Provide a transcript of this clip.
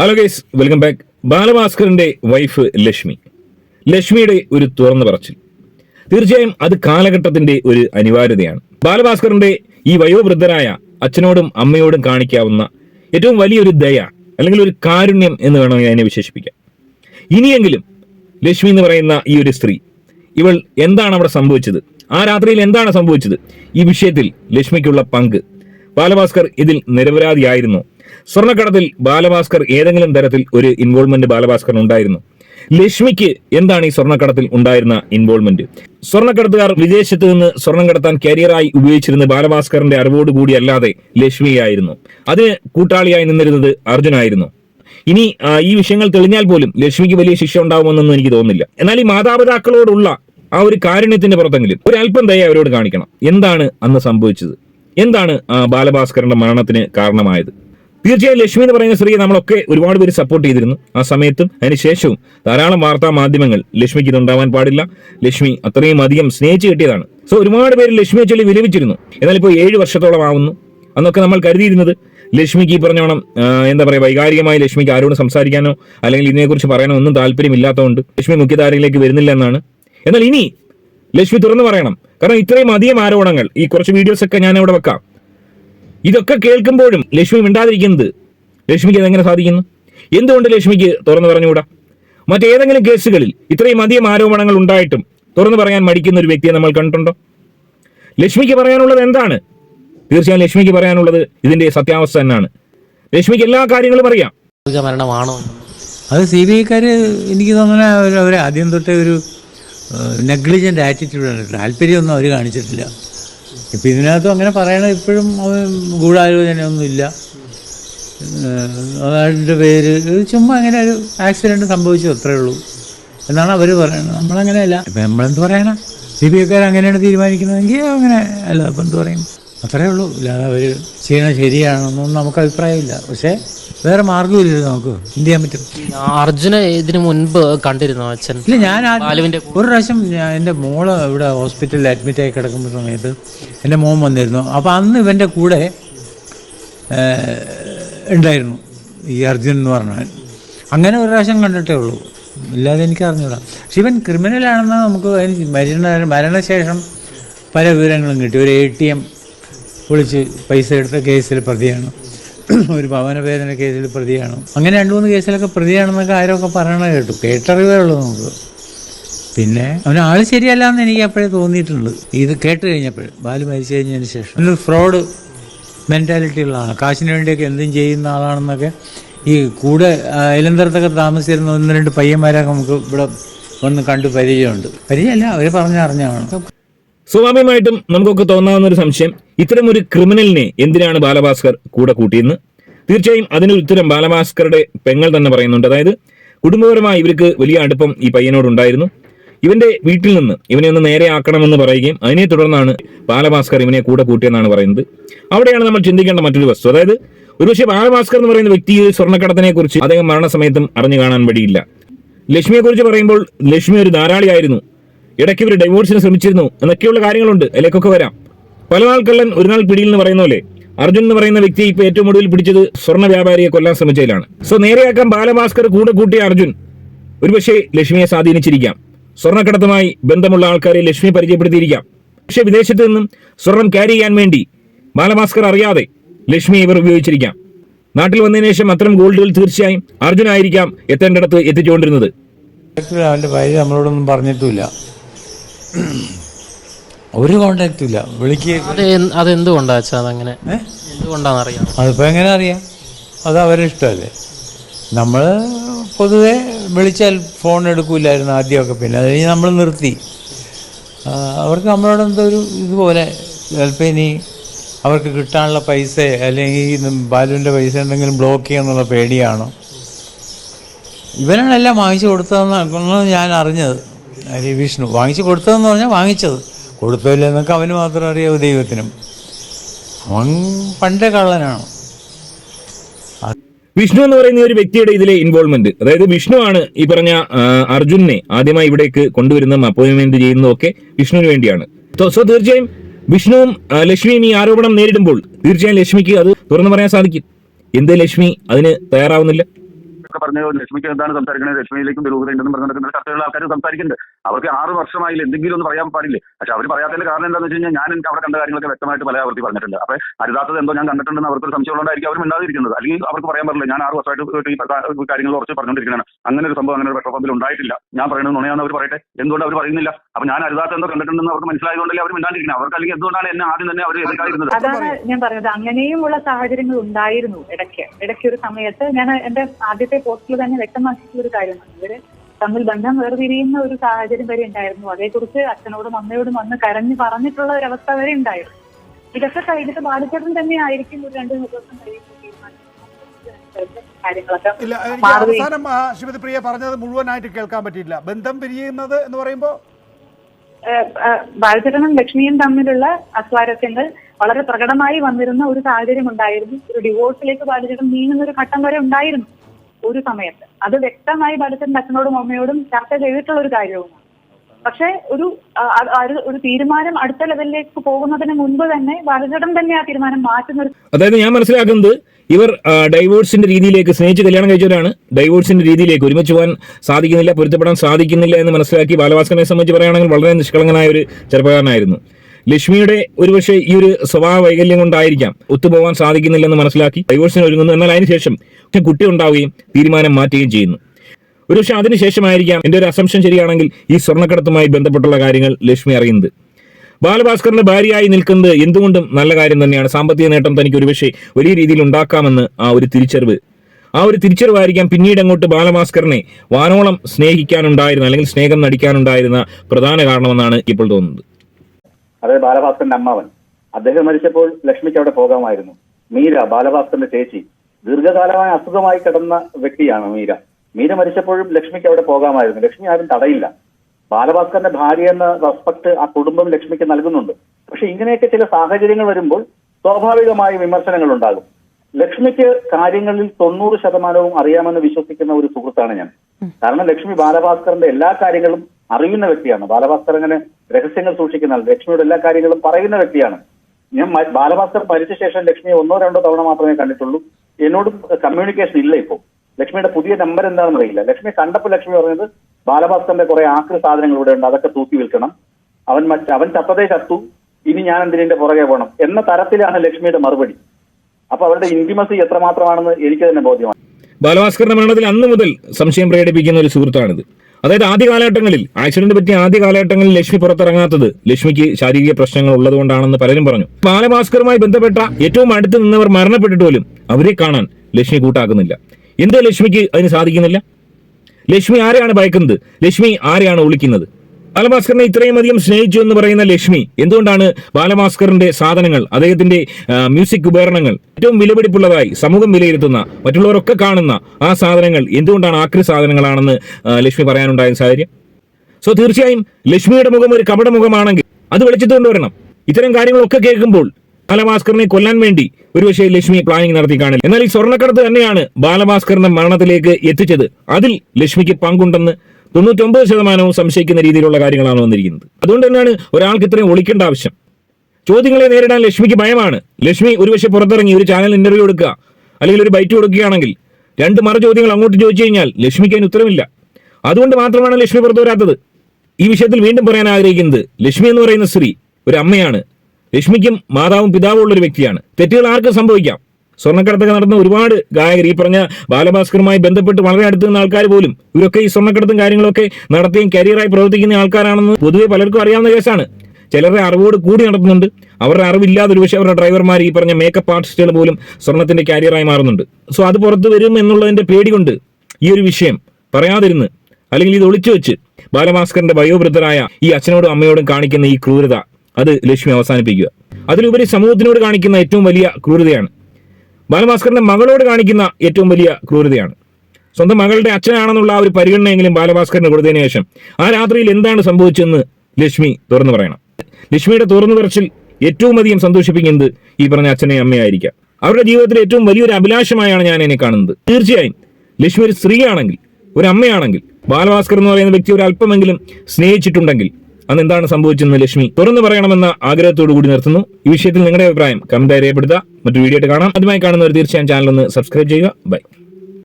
Hello guys welcome back ബാലഭാസ്കറിന്റെ wife Lakshmi. ലക്ഷ്മിയുടെ ഒരു തുറന്നു പറച്ചിൽ. തീർച്ചയായും അത് കാലഘട്ടത്തിന്റെ ഒരു അനിവാര്യതയാണ്. ബാലഭാസ്കറിന്റെ ഈ വയോവൃദ്ധരായ അച്ഛനോടും അമ്മയോടും കാണിക്കാവുന്ന ഏറ്റവും വലിയൊരു ദയ അല്ലെങ്കിൽ ഒരു കാരുണ്യം എന്ന് വേണമെങ്കിൽ അതിനെ വിശേഷിപ്പിക്കാം ഇനിയെങ്കിലും ലക്ഷ്മി എന്ന് പറയുന്ന ഈ ഒരു സ്ത്രീ ഇവൾ എന്താണ് അവിടെ സംഭവിച്ചത്? ആ രാത്രിയിൽ എന്താണ് സംഭവിച്ചത്? ഈ വിഷയത്തിൽ ലക്ഷ്മിക്കുള്ള പങ്ക്. ബാലഭാസ്കർ ഇതിൽ നിരപരാധിയായിരുന്നു. സ്വർണക്കടത്തിൽ ബാലഭാസ്കർ ഏതെങ്കിലും തരത്തിൽ ഒരു ഇൻവോൾവ്മെന്റ് ബാലഭാസ്കറിന് ഉണ്ടായിരുന്നു. ലക്ഷ്മിക്ക് എന്താണ് ഈ സ്വർണക്കടത്തിൽ ഉണ്ടായിരുന്ന ഇൻവോൾവ്മെന്റ് സ്വർണക്കടത്തുകാർ വിദേശത്ത് നിന്ന് സ്വർണം കടത്താൻ കരിയറായി ഉപയോഗിച്ചിരുന്ന ബാലഭാസ്കറിന്റെ അറിവോടുകൂടി അല്ലാതെ ലക്ഷ്മിയായിരുന്നു. അതിന് കൂട്ടാളിയായി നിന്നിരുന്നത് അർജുനായിരുന്നു. ഇനി ഈ വിഷയങ്ങൾ തെളിഞ്ഞാൽ പോലും ലക്ഷ്മിക്ക് വലിയ ശിക്ഷ ഉണ്ടാവുമെന്നൊന്നും എനിക്ക് തോന്നുന്നില്ല. എന്നാൽ ഈ മാതാപിതാക്കളോടുള്ള ആ ഒരു കാരുണ്യത്തിന്റെ പുറത്തെങ്കിലും ഒരു അല്പം ദയ അവരോട് കാണിക്കണം. എന്താണ് അന്ന് സംഭവിച്ചത്? എന്താണ് ബാലഭാസ്കറിന്റെ മരണത്തിന് കാരണമായത്? തീർച്ചയായും ലക്ഷ്മി എന്ന് പറയുന്ന സ്ത്രീയെ നമ്മളൊക്കെ ഒരുപാട് പേര് സപ്പോർട്ട് ചെയ്തിരുന്നു. ആ സമയത്തും അതിനുശേഷവും ധാരാളം വാർത്താ മാധ്യമങ്ങൾ ലക്ഷ്മിക്ക് ഇതുണ്ടാവാൻ പാടില്ല. ലക്ഷ്മി അത്രയും അധികം സ്നേഹിച്ചു കിട്ടിയതാണ്. സോ ഒരുപാട് പേര് ലക്ഷ്മിയെ ചൊല്ലി വിലപിച്ചിരുന്നു. എന്നാൽ ഇപ്പോൾ ഏഴ് വർഷത്തോളം ആവുന്നു. അന്നൊക്കെ നമ്മൾ കരുതിയിരുന്നത് ലക്ഷ്മിക്ക് ഈ പറഞ്ഞോണം എന്താ പറയുക വൈകാരികമായി ലക്ഷ്മിക്ക് ആരോടും സംസാരിക്കാനോ അല്ലെങ്കിൽ ഇതിനെക്കുറിച്ച് പറയാനോ ഒന്നും താല്പര്യമില്ലാത്തതുകൊണ്ട് ലക്ഷ്മി മുഖ്യധാരയിലേക്ക് വരുന്നില്ല എന്നാണ് എന്നാൽ ഇനി ലക്ഷ്മി തുറന്നു പറയണം. കാരണം ഇത്രയും അധികം ആരോപണങ്ങൾ ഈ കുറച്ച് വീഡിയോസ് ഒക്കെ ഞാൻ അവിടെ വെക്കാം. ഇതൊക്കെ കേൾക്കുമ്പോഴും ലക്ഷ്മി മിണ്ടാതിരിക്കുന്നത് ലക്ഷ്മിക്ക് അതെങ്ങനെ സാധിക്കുന്നു? എന്തുകൊണ്ട് ലക്ഷ്മിക്ക് തുറന്നു പറഞ്ഞുകൂടാ? മറ്റേതെങ്കിലും കേസുകളിൽ ഇത്രയും അധികം ആരോപണങ്ങൾ ഉണ്ടായിട്ടും തുറന്നു പറയാൻ മടിക്കുന്ന ഒരു വ്യക്തിയെ നമ്മൾ കണ്ടിട്ടുണ്ടോ? ലക്ഷ്മിക്ക് പറയാനുള്ളത് എന്താണ്? തീർച്ചയായും ലക്ഷ്മിക്ക് പറയാനുള്ളത് ഇതിന്റെ സത്യാവസ്ഥ തന്നെയാണ്. ലക്ഷ്മിക്ക് എല്ലാ കാര്യങ്ങളും അറിയാം. മരണമാണോ? അത് സി ബി ഐക്കാർ എനിക്ക് തോന്നുന്ന അവർ അവർ ആദ്യം തൊട്ടേ ഒരു നെഗ്ലിജന്റ് ആറ്റിറ്റ്യൂഡാണ് താല്പര്യമൊന്നും അവർ കാണിച്ചിട്ടില്ല. ഇപ്പം ഇതിനകത്തും അങ്ങനെ പറയണത് ഇപ്പോഴും ഗൂഢാലോചനയൊന്നുമില്ല. അതിന്റെ പേര് ചുമ്മാ അങ്ങനെ ഒരു ആക്സിഡന്റ് സംഭവിച്ചു അത്രേ ഉള്ളൂ. എന്നാണ് അവർ പറയുന്നത് നമ്മളങ്ങനെയല്ല. ഇപ്പം നമ്മളെന്ത് പറയാനാ സി ബി ഐക്കാർ അങ്ങനെയാണ് തീരുമാനിക്കുന്നതെങ്കിൽ അങ്ങനെ അല്ല അപ്പം എന്ത് പറയും? അത്രേ ഉള്ളൂ. അല്ലാതെ അവർ ചെയ്യണത് ശരിയാണെന്നൊന്നും നമുക്ക് അഭിപ്രായമില്ല. പക്ഷേ വേറെ മാർഗമില്ല നമുക്ക്. എന്ത് ചെയ്യാൻ പറ്റും? അർജുന ഇതിനു മുൻപ് കണ്ടിരുന്നു അച്ഛൻ? ഇല്ല ഞാൻ ആ- ബാലുവിന്റെ ഒരു പ്രാവശ്യം ഞാൻ എന്റെ മോൾ ഇവിടെ ഹോസ്പിറ്റലിൽ അഡ്മിറ്റ് ആയി കിടക്കുന്ന സമയത്ത് എന്റെ മോൻ വന്നിരുന്നു. അപ്പോൾ അന്ന് ഇവന്റെ കൂടെ ഏഹ്, ഉണ്ടായിരുന്നു ഈ അർജുൻ എന്ന് പറഞ്ഞവൻ അങ്ങനെ ഒരു പ്രാവശ്യം കണ്ടിട്ടേ ഉള്ളൂ. ഇല്ലാതെ എനിക്ക് അറിഞ്ഞൂടാ. പക്ഷെ ഇവൻ ക്രിമിനലാണെന്ന് നമുക്ക് അതിന് മരണ മരണശേഷം പല വിവരങ്ങളും കിട്ടി. ഒരു എ ടി എം പൊളിച്ച് പൈസ എടുത്ത കേസിൽ പ്രതിയാണ്. ഒരു ഭവന വേദന കേസിൽ പ്രതിയാണ്. അങ്ങനെ രണ്ട് മൂന്ന് കേസിലൊക്കെ പ്രതിയാണെന്നൊക്കെ ആരൊക്കെ പറയണത് കേട്ടു. കേട്ടറിവേ ഉള്ളൂ നമുക്ക്. പിന്നെ അവൻ ആൾ ശരിയല്ല എന്ന് എനിക്ക് അപ്പോഴേ തോന്നിയിട്ടുണ്ട്. ഇത് കേട്ട് കഴിഞ്ഞപ്പോൾ ബാൽ മരിച്ചു കഴിഞ്ഞതിന് ശേഷം. ഫ്രോഡ് മെന്റാലിറ്റി ഉള്ള ആളാണ് കാശിന് വേണ്ടിയൊക്കെ എന്തും ചെയ്യുന്ന ആളാണെന്നൊക്കെ ഈ കൂടെ അയലന്തരത്തൊക്കെ താമസിച്ചിരുന്ന ഒന്ന് രണ്ട് പയ്യന്മാരൊക്കെ നമുക്ക് ഇവിടെ വന്ന് കണ്ട് പരിചയമുണ്ട്. പരിചയമല്ല അവർ പറഞ്ഞറിഞ്ഞാണ് സ്വാഭാവികമായിട്ടും നമുക്കൊക്കെ തോന്നാവുന്ന ഒരു സംശയം ഇത്തരം ഒരു ക്രിമിനലിനെ എന്തിനാണ് ബാലഭാസ്കർ കൂടെ കൂട്ടിയെന്ന്? തീർച്ചയായും അതിനൊരു ഉത്തരം ബാലഭാസ്കറുടെ പെങ്ങൾ തന്നെ പറയുന്നുണ്ട്. അതായത് കുടുംബപരമായി ഇവർക്ക് വലിയ അടുപ്പം ഈ പയ്യനോടുണ്ടായിരുന്നു ഇവന്റെ വീട്ടിൽ നിന്ന് ഇവനെ ഒന്ന് നേരെ ആക്കണമെന്ന് പറയുകയും അതിനെ തുടർന്നാണ് ബാലഭാസ്കർ ഇവനെ കൂടെ കൂട്ടിയെന്നാണ് പറയുന്നത്. അവിടെയാണ് നമ്മൾ ചിന്തിക്കേണ്ട മറ്റൊരു വസ്തു. അതായത് ഒരുപക്ഷെ ബാലഭാസ്കർ എന്ന് പറയുന്ന വ്യക്തി സ്വർണക്കടത്തിനെ കുറിച്ച് അദ്ദേഹം മരണസമയത്തും അറിഞ്ഞു കാണാൻ വഴിയില്ല. ലക്ഷ്മിയെ കുറിച്ച് പറയുമ്പോൾ ലക്ഷ്മി ഒരു ധാരാളിയായിരുന്നു. ഇടയ്ക്ക് ഇവർ ഡൈവോഴ്സിന് ശ്രമിച്ചിരുന്നു എന്നൊക്കെയുള്ള കാര്യങ്ങളുണ്ട്. അതിലേക്കൊക്കെ വരാം. പല നാൾ കള്ളൻ ഒരു നാൾ പിടിയിൽ എന്ന് പറയുന്ന പോലെ അർജുൻ എന്ന് പറയുന്ന വ്യക്തി ഇപ്പൊ ഏറ്റവും ഒടുവിൽ പിടിച്ചത് സ്വർണ വ്യാപാരിയെ കൊല്ലാൻ ശ്രമിച്ചതിലാണ്. സോ നേരെയാക്കാൻ ബാലഭാസ്കർ കൂടെ കൂട്ടിയ അർജുൻ ഒരുപക്ഷെ ലക്ഷ്മിയെ സ്വാധീനിച്ചിരിക്കാം. സ്വർണക്കടത്തുമായി ബന്ധമുള്ള ആൾക്കാരെ ലക്ഷ്മി പരിചയപ്പെടുത്തിയിരിക്കാം. പക്ഷെ വിദേശത്ത് നിന്നും സ്വർണം ക്യാരി ചെയ്യാൻ വേണ്ടി ബാലഭാസ്കർ അറിയാതെ ലക്ഷ്മി ഇവർ ഉപയോഗിച്ചിരിക്കാം. നാട്ടിൽ വന്നതിന് ശേഷം അത്തരം ഗോൾഡുകൾ തീർച്ചയായും അർജുനായിരിക്കാം എത്തേണ്ടിടത്ത് എത്തിച്ചുകൊണ്ടിരുന്നത്. അവന്റെ ഭാര്യ നമ്മളോടൊന്നും പറഞ്ഞിട്ടുമില്ല. ഒരു കോണ്ടാക്റ്റും ഇല്ല. വിളിക്ക്. അത് എന്ത്- അതെന്തുകൊണ്ടാ അച്ഛാ അതങ്ങനെ? എന്തുകൊണ്ടാണെന്നറിയാം അതിപ്പോൾ എങ്ങനെ അറിയാം? അത് അവരെ ഇഷ്ടമല്ലേ? നമ്മൾ പൊതുവെ വിളിച്ചാൽ ഫോൺ എടുക്കില്ലായിരുന്നു ആദ്യമൊക്കെ. പിന്നെ അത് കഴിഞ്ഞ് നമ്മൾ നിർത്തി. ആ, അവർക്ക് നമ്മളോട് എന്തോ ഒരു ഇതുപോലെ ചിലപ്പോൾ ഇനി അവർക്ക് കിട്ടാനുള്ള പൈസ അല്ലെങ്കിൽ ബാലുവിന്റെ പൈസ എന്തെങ്കിലും ബ്ലോക്ക് ചെയ്യാന്നുള്ള പേടിയാണോ? ഇവനാണ് എല്ലാം വാങ്ങിച്ചു കൊടുത്തതെന്നാണ് ഞാൻ അറിഞ്ഞത്. ഹരി വിഷ്ണു. വാങ്ങിച്ച് കൊടുത്തതെന്ന് പറഞ്ഞാൽ വാങ്ങിച്ചത്. കൊടുത്തില്ല എന്നൊക്കെ അവന് മാത്രം അറിയാവൂ ദൈവത്തിനും. അവൻ പണ്ടേ കള്ളനാണ്. വിഷ്ണു എന്ന് പറയുന്ന ഒരു വ്യക്തിയുടെ ഇതിലെ ഇൻവോൾവ്മെന്റ് അതായത് വിഷ്ണു ആണ് ഈ പറഞ്ഞ അർജുനെ ആദ്യമായി ഇവിടേക്ക് കൊണ്ടുവരുന്നതും അപ്പോയിന്റ്മെന്റ് ചെയ്യുന്നതും ഒക്കെ വിഷ്ണുവിന് വേണ്ടിയാണ്. സോ തീർച്ചയായും വിഷ്ണുവും ലക്ഷ്മിയും ഈ ആരോപണം നേരിടുമ്പോൾ തീർച്ചയായും ലക്ഷ്മിക്ക് അത് തുറന്നു പറയാൻ സാധിക്കും. എന്ത് ലക്ഷ്മി അതിന് തയ്യാറാവുന്നില്ല? ഒക്കെ പറഞ്ഞു ലക്ഷ്മിക്ക് എന്താണ് സംസാരിക്കുന്നത് ലക്ഷ്മിയിലേക്കും ദുരൂഹതയുണ്ടെന്ന് പറഞ്ഞു നടക്കുന്ന ചർച്ചയുള്ള ആൾക്കാർ സംസാരിക്കുന്നുണ്ട്. അവർക്ക് ആറ് വർഷമായില്ല എന്തെങ്കിലും ഒന്ന് പറയാൻ പാടില്ലേ. പക്ഷെ അവർ പറയാത്തതിന്റെ കാരണം എന്താണെന്ന് വെച്ച് കഴിഞ്ഞാൽ ഞാൻ എനിക്ക് അവിടെ കണ്ട കാര്യങ്ങളൊക്കെ വ്യക്തമായിട്ട് പല ആവർത്തി പറഞ്ഞിട്ടുണ്ട്. അപ്പൊ അരുതാത്തത് എന്തോ ഞാൻ കണ്ടിട്ടുണ്ടെന്ന് അവർക്കൊരു സംശയം ഉള്ളതായിരിക്കും അവർ മിണ്ടാതിരിക്കുന്നത്. അല്ലെങ്കിൽ അവർക്ക് പറയാൻ പറ്റില്ല ഞാൻ ആറ് വർഷമായിട്ട് ഈ കാര്യങ്ങൾ കുറച്ച് പറഞ്ഞുകൊണ്ടിരിക്കുന്നതാണ് അങ്ങനെ ഒരു സംഭവം അങ്ങനെ ഒരു പെട്രോൾ പമ്പിൽ ഉണ്ടായിട്ടില്ല. ഞാൻ പറയുന്നത് നുണയാന്ന് അവർ പറയട്ടെ? എന്തുകൊണ്ട് അവർ പറയുന്നില്ല? അപ്പൊ ഞാൻ അരുതാത്ത എന്തോ കണ്ടിട്ടുണ്ടെന്ന് അവർക്ക് മനസ്സിലായതുകൊണ്ടല്ലേ അവർ മിണ്ടാണ്ടിരിക്കുന്നത് അവർക്ക് അല്ലെങ്കിൽ എന്തുകൊണ്ടാണ് എന്നെ ആദ്യം തന്നെ അവർ എതിർക്കാതിരുന്നത്? അതാണ് ഞാൻ പറഞ്ഞത് അങ്ങനെയുമുള്ള സാഹചര്യങ്ങൾ ഉണ്ടായിരുന്നു ഇടയ്ക്ക്. ഇടയ്ക്ക് ഒരു സമയത്ത് ഞാൻ എന്റെ ആദ്യത്തെ പോസ്റ്റിൽ തന്നെ വ്യക്തമാക്കിയിട്ടുള്ള ഒരു കാര്യമാണ്. ഇവർ തമ്മിൽ ബന്ധം വേർതിരിയുന്ന ഒരു സാഹചര്യം വരെ ഉണ്ടായിരുന്നു. അതേക്കുറിച്ച് അച്ഛനോടും അമ്മയോടും വന്ന് കരഞ്ഞു പറഞ്ഞിട്ടുള്ള ഒരു അവസ്ഥ വരെ ഉണ്ടായിരുന്നു. ഇതൊക്കെ കഴിഞ്ഞിട്ട് ബാധിച്ചതും തന്നെ ആയിരിക്കും ഒരു രണ്ട് ദിവസം കഴിയുമ്പോൾ ഇല്ല എനിക്ക് അവസാനം ശ്രീമതി പ്രിയ പറഞ്ഞത് മുഴുവനായിട്ട് കേൾക്കാൻ പറ്റിയില്ല ബന്ധം പിരിയുന്നത് എന്ന് പറയുമ്പോൾ ബാലചരണനും ലക്ഷ്മിയും തമ്മിലുള്ള അസ്വാരസ്യങ്ങൾ വളരെ പ്രകടമായി വന്നിരുന്ന ഒരു സാഹചര്യം ഉണ്ടായിരുന്നു. ഒരു ഡിവോഴ്സിലേക്ക് ബാലചരണം നീങ്ങുന്ന ഒരു ഘട്ടം വരെ ഉണ്ടായിരുന്നു. ഒരു സമയത്ത്. അത് വ്യക്തമായി ബാലചരന്റെ അച്ഛനോടും അമ്മയോടും ചർച്ച ചെയ്തിട്ടുള്ള ഒരു കാര്യവുമാണ് പക്ഷെ ഒരു ഒരു- തീരുമാനം അടുത്ത ലെവലിലേക്ക് പോകുന്നതിന് മുൻപ് തന്നെ ബാലചരൺ തന്നെ ആ തീരുമാനം മാറ്റുന്ന അതായത് ഞാൻ മനസ്സിലാക്കുന്നത് ഇവർ ഡൈവോഴ്സിന്റെ രീതിയിലേക്ക് സ്നേഹിച്ച് കല്യാണം കഴിച്ചവരാണ്. ഡൈവോഴ്സിന്റെ രീതിയിലേക്ക് ഒരുമിച്ച് പോകാൻ സാധിക്കുന്നില്ല പൊരുത്തപ്പെടാൻ സാധിക്കുന്നില്ല എന്ന് മനസ്സിലാക്കി ബാലഭാസ്കറിനെ സംബന്ധിച്ച് പറയുകയാണെങ്കിൽ വളരെ നിഷ്കളങ്കനായ ഒരു ചെറുപ്പക്കാരനായിരുന്നു. ലക്ഷ്മിയുടെ ഒരുപക്ഷെ ഈ ഒരു സ്വഭാവ വൈകല്യം കൊണ്ടായിരിക്കാം ഒത്തുപോകാൻ സാധിക്കുന്നില്ലെന്ന് മനസ്സിലാക്കി ഡൈവോഴ്സിന് ഒരുങ്ങുന്നു. എന്നാൽ അതിനുശേഷം കുട്ടി ഉണ്ടാവുകയും തീരുമാനം മാറ്റുകയും ചെയ്യുന്നു. ഒരുപക്ഷെ അതിനുശേഷമായിരിക്കാം എന്റെ ഒരു അസംഷൻ ശരിയാണെങ്കിൽ ഈ സ്വർണക്കടത്തുമായി ബന്ധപ്പെട്ടുള്ള കാര്യങ്ങൾ ലക്ഷ്മി അറിയുന്നത്. ബാലഭാസ്കറിന്റെ ഭാര്യയായി നിൽക്കുന്നത് എന്തുകൊണ്ടും നല്ല കാര്യം തന്നെയാണ്. സാമ്പത്തിക നേട്ടം തനിക്ക് ഒരുപക്ഷെ വലിയ രീതിയിൽ ഉണ്ടാക്കാമെന്ന് ആ ഒരു തിരിച്ചറിവ്. ആ ഒരു തിരിച്ചറിവായിരിക്കാം പിന്നീട് അങ്ങോട്ട് ബാലഭാസ്കറിനെ വാനോളം സ്നേഹിക്കാനുണ്ടായിരുന്ന അല്ലെങ്കിൽ സ്നേഹം നടിക്കാനുണ്ടായിരുന്ന പ്രധാന കാരണമെന്നാണ് ഇപ്പോൾ തോന്നുന്നത്. അതെ ബാലഭാസ്കറിന്റെ അമ്മാവൻ. അദ്ദേഹം മരിച്ചപ്പോൾ ലക്ഷ്മിക്ക് അവിടെ പോകാമായിരുന്നു. മീര ബാലഭാസ്കറിന്റെ ചേച്ചി ദീർഘകാലമായ അസുഖമായി കിടന്ന വ്യക്തിയാണ് മീര. മീര മരിച്ചപ്പോഴും ലക്ഷ്മിക്ക് അവിടെ പോകാമായിരുന്നു. ലക്ഷ്മി ആരും തടയില്ല. ബാലഭാസ്കറിന്റെ ഭാര്യ എന്ന റെസ്പെക്ട് ആ കുടുംബം ലക്ഷ്മിക്ക് നൽകുന്നുണ്ട്. പക്ഷെ ഇങ്ങനെയൊക്കെ ചില സാഹചര്യങ്ങൾ വരുമ്പോൾ സ്വാഭാവികമായ വിമർശനങ്ങൾ ഉണ്ടാകും. ലക്ഷ്മിക്ക് കാര്യങ്ങളിൽ തൊണ്ണൂറ് ശതമാനവും അറിയാമെന്ന് വിശ്വസിക്കുന്ന ഒരു സുഹൃത്താണ് ഞാൻ. കാരണം ലക്ഷ്മി ബാലഭാസ്കറിന്റെ എല്ലാ കാര്യങ്ങളും അറിയുന്ന വ്യക്തിയാണ്. ബാലഭാസ്കർ അങ്ങനെ രഹസ്യങ്ങൾ സൂക്ഷിക്കുന്ന ലക്ഷ്മിയുടെ എല്ലാ കാര്യങ്ങളും പറയുന്ന വ്യക്തിയാണ്. ഞാൻ ബാലഭാസ്കർ മരിച്ച ശേഷം ലക്ഷ്മിയെ ഒന്നോ രണ്ടോ തവണ മാത്രമേ കണ്ടിട്ടുള്ളൂ. എന്നോട് കമ്മ്യൂണിക്കേഷൻ ഇല്ല ഇപ്പോൾ ലക്ഷ്മിയുടെ പുതിയ നമ്പർ എന്താണെന്ന് അറിയില്ല. ലക്ഷ്മി കണ്ടപ്പോൾ ലക്ഷ്മി പറഞ്ഞത് ബാലഭാസ്കറിന്റെ കുറെ ആക്രി സാധനങ്ങൾ ഇവിടെ ഉണ്ട് അതൊക്കെ തൂക്കി വിൽക്കണം. അവൻ മറ്റ് അവൻ ചത്തതേ ചത്തു. ഇനി ഞാൻ എന്തിനെ പുറകെ പോകണം എന്ന തരത്തിലാണ് ലക്ഷ്മിയുടെ മറുപടി. അപ്പൊ അവരുടെ ഇന്റിമസി എത്രമാത്രമാണെന്ന് എനിക്ക് തന്നെ ബോധ്യമാണ്. ബാലഭാസ്കറിന്റെ മരണത്തിൽ അന്ന് മുതൽ സംശയം പ്രകടിപ്പിക്കുന്ന ഒരു സുഹൃത്താണിത്. അതായത് ആദ്യ കാലഘട്ടങ്ങളിൽ ആക്സിഡന്റ് പറ്റിയ ആദ്യ കാലഘട്ടങ്ങളിൽ ലക്ഷ്മി പുറത്തിറങ്ങാത്തത് ലക്ഷ്മിക്ക് ശാരീരിക പ്രശ്നങ്ങൾ ഉള്ളതുകൊണ്ടാണെന്ന് പലരും പറഞ്ഞു. ബാലഭാസ്കറുമായി ബന്ധപ്പെട്ട ഏറ്റവും അടുത്ത് നിന്നവർ മരണപ്പെട്ടിട്ട് പോലും അവരെ കാണാൻ ലക്ഷ്മി കൂട്ടാക്കുന്നില്ല. എന്തോ ലക്ഷ്മിക്ക് അതിന് സാധിക്കുന്നില്ല? ലക്ഷ്മി ആരെയാണ് ഭയക്കുന്നത്? ലക്ഷ്മി ആരെയാണ് ഒളിക്കുന്നത്? ബാലഭാസ്കറിനെ ഇത്രയും അധികം സ്നേഹിച്ചു എന്ന് പറയുന്ന ലക്ഷ്മി എന്തുകൊണ്ടാണ് ബാലഭാസ്കറിന്റെ സാധനങ്ങൾ അദ്ദേഹത്തിന്റെ മ്യൂസിക് ഉപകരണങ്ങൾ ഏറ്റവും വിലപിടിപ്പുള്ളതായി സമൂഹം വിലയിരുത്തുന്ന മറ്റുള്ളവരൊക്കെ കാണുന്ന ആ സാധനങ്ങൾ എന്തുകൊണ്ടാണ് ആക്രി സാധനങ്ങളാണെന്ന് ലക്ഷ്മി പറയാനുണ്ടായ സാഹചര്യം? സോ തീർച്ചയായും ലക്ഷ്മിയുടെ മുഖം ഒരു കപട മുഖമാണെങ്കിൽ അത് വെളിച്ചത്ത് കൊണ്ടുവരണം ഇത്തരം കാര്യങ്ങളൊക്കെ കേൾക്കുമ്പോൾ ബാലഭാസ്കറിനെ കൊല്ലാൻ വേണ്ടി ഒരുപക്ഷെ ലക്ഷ്മി പ്ലാനിംഗ് നടത്തി കാണില്ല. എന്നാൽ ഈ സ്വർണക്കടത്ത് തന്നെയാണ് ബാലഭാസ്കറിന്റെ മരണത്തിലേക്ക് എത്തിച്ചത്. അതിൽ ലക്ഷ്മിക്ക് പങ്കുണ്ടെന്ന് തൊണ്ണൂറ്റൊമ്പത് ശതമാനവും സംശയിക്കുന്ന രീതിയിലുള്ള കാര്യങ്ങളാണ് വന്നിരിക്കുന്നത്. അതുകൊണ്ട് തന്നെയാണ് ഒരാൾക്ക് ഇത്രയും ഒളിക്കേണ്ട ആവശ്യം. ചോദ്യങ്ങളെ നേരിടാൻ ലക്ഷ്മിക്ക് ഭയമാണ്. ലക്ഷ്മി ഒരുപക്ഷെ പുറത്തിറങ്ങി ഒരു ചാനൽ ഇന്റർവ്യൂ എടുക്കുക അല്ലെങ്കിൽ ഒരു ബൈറ്റ് കൊടുക്കുകയാണെങ്കിൽ രണ്ട് മറു ചോദ്യങ്ങൾ അങ്ങോട്ട് ചോദിച്ചു കഴിഞ്ഞാൽ ലക്ഷ്മിക്ക് അതിന് ഉത്തരമില്ല. അതുകൊണ്ട് മാത്രമാണ് ലക്ഷ്മി പുറത്തു വരാത്തത്. ഈ വിഷയത്തിൽ വീണ്ടും പറയാൻ ആഗ്രഹിക്കുന്നത് ലക്ഷ്മി എന്ന് പറയുന്ന സ്ത്രീ ഒരു അമ്മയാണ്. ലക്ഷ്മിക്കും മാതാവും പിതാവും ഉള്ള ഒരു വ്യക്തിയാണ്. തെറ്റുകൾ ആർക്കും സംഭവിക്കാം. സ്വർണക്കടത്തൊക്കെ നടന്ന ഒരുപാട് ഗായകർ ഈ പറഞ്ഞ ബാലഭാസ്കറുമായി ബന്ധപ്പെട്ട് വളരെ അടുത്ത് നിന്ന ആൾക്കാർ പോലും ഇവരൊക്കെ ഈ സ്വർണക്കടത്തും കാര്യങ്ങളൊക്കെ നടത്തിയും കരിയറായി പ്രവർത്തിക്കുന്ന ആൾക്കാരാണെന്ന് പൊതുവെ പലർക്കും അറിയാവുന്ന കേസാണ്. ചിലരുടെ അറിവോട് കൂടി നടത്തുന്നുണ്ട്. അവരുടെ അറിവില്ലാതെ ഒരു പക്ഷേ അവരുടെ ഡ്രൈവർമാർ ഈ പറഞ്ഞ മേക്കപ്പ് ആർട്ടിസ്റ്റുകൾ പോലും സ്വർണത്തിന്റെ കാരിയറായി മാറുന്നുണ്ട്. സോ അത് പുറത്തു വരും എന്നുള്ളതിന്റെ പേടി കൊണ്ട് ഈ ഒരു വിഷയം പറയാതിരുന്ന് അല്ലെങ്കിൽ ഇത് ഒളിച്ചു വെച്ച് ബാലഭാസ്കറിന്റെ വയോവൃദ്ധരായ ഈ അച്ഛനോടും അമ്മയോടും കാണിക്കുന്ന ഈ ക്രൂരത അത് ലക്ഷ്മി അവസാനിപ്പിക്കുക. അതിലുപരി സമൂഹത്തിനോട് കാണിക്കുന്ന ഏറ്റവും വലിയ ക്രൂരതയാണ് ബാലഭാസ്കറിന്റെ മകളോട് കാണിക്കുന്ന ഏറ്റവും വലിയ ക്രൂരതയാണ്. സ്വന്തം മകളുടെ അച്ഛനാണെന്നുള്ള ആ ഒരു പരിഗണനയെങ്കിലും ബാലഭാസ്കറിന് കൊടുത്തതിന് ശേഷം ആ രാത്രിയിൽ എന്താണ് സംഭവിച്ചെന്ന് ലക്ഷ്മി തുറന്നു പറയണം. ലക്ഷ്മിയുടെ തുറന്നു പറച്ചിൽ ഏറ്റവും അധികം സന്തോഷിപ്പിക്കുന്നത് ഈ പറഞ്ഞ അച്ഛനെയും അമ്മയായിരിക്കാം അവരുടെ ജീവിതത്തിലെ ഏറ്റവും വലിയൊരു അഭിലാഷമായാണ് ഞാൻ എന്നെ കാണുന്നത്. തീർച്ചയായും ലക്ഷ്മി ഒരു സ്ത്രീയാണെങ്കിൽ ഒരു അമ്മയാണെങ്കിൽ ബാലഭാസ്കർ എന്ന് പറയുന്ന വ്യക്തി ഒരു അല്പമെങ്കിലും സ്നേഹിച്ചിട്ടുണ്ടെങ്കിൽ അന്ന് എന്താണ് സംഭവിച്ചതെന്ന് ലക്ഷ്മി തുറന്നു പറയണമെന്ന ആഗ്രഹത്തോടു കൂടി നിർത്തുന്നു. ഈ വിഷയത്തിൽ നിങ്ങളുടെ അഭിപ്രായം കമന്റായി രേഖപ്പെടുത്തുക. മറ്റു വീഡിയോ ആയിട്ട് കാണാം. ആദ്യമായി കാണുന്നവർ തീർച്ചയായും ചാനൽ ഒന്ന് സബ്സ്ക്രൈബ് ചെയ്യുക. ബൈ